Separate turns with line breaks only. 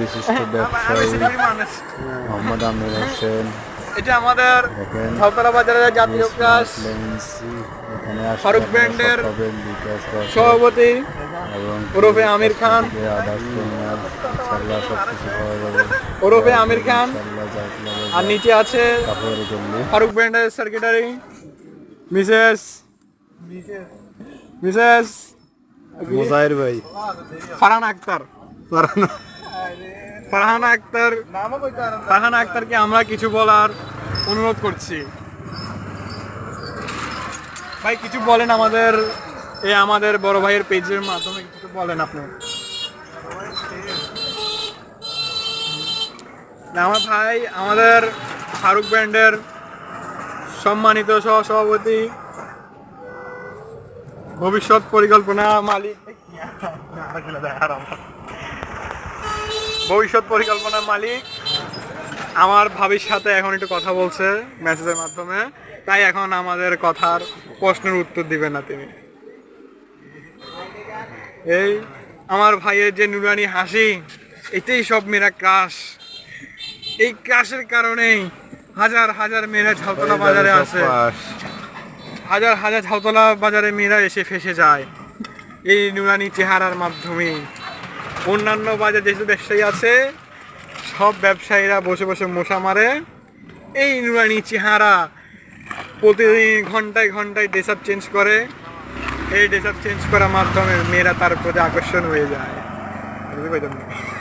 বিশিষ্ট ব্যবসায়ী মোহাম্মদ আমির হোসেন।
এটা আমাদের সাউতলা বাজারের জাতীয় ক্লাস। ফারুক ব্র্যান্ডের সভাপতি
এবং
ওরফে আমির খান। ওরফে আমির খান। আর নিচে আছে ফারুক ব্র্যান্ডের সেক্রেটারি মিসেস। মিসেস
মুজাহির ভাই।
ফারহান আক্তার। আক্তার আক্তারকে আমরা কিছু বলার অনুরোধ করছি। ভাই, কিছু বলেন আমাদের এই আমাদের বড় ভাইয়ের পেজের মাধ্যমে কিছু বলেন আপনি। আমার ভাই, আমাদের ফারুক ব্র্যান্ডের সম্মানিত সহ সভাপতি ভবিষ্যৎ পরিকল্পনা মালিক। ভবিষ্যৎ পরিকল্পনার মালিক। আমার ভাবির সাথে এখন একটু কথা বলছে মেসেজের মাধ্যমে। তাই এখন আমাদের কথার প্রশ্নের উত্তর দিবেন না তিনি। এই আমার ভাইয়ের যে নুরানি হাসি এটাই সব মেয়েরা ক্রাশ এই ক্রাশের কারণেই হাজার হাজার মেয়েরা ঝালতলা বাজারে আসে। হাজার হাজার ঝাউতলা বাজারে মেয়েরা এসে ফেসে যায়। এই নুরানি চেহারার মাধ্যমে অন্যান্য বাজার যেসব ব্যবসায়ী আছে, সব ব্যবসায়ীরা বসে বসে মশা মারে। এই নুরানি চেহারা প্রতিদিন ঘন্টায় ঘন্টায় ড্রেস চেঞ্জ করে। এই ড্রেস চেঞ্জ করার মাধ্যমে মেয়েরা তার প্রতি আকর্ষণ হয়ে যায়। বুঝতে পারছেন?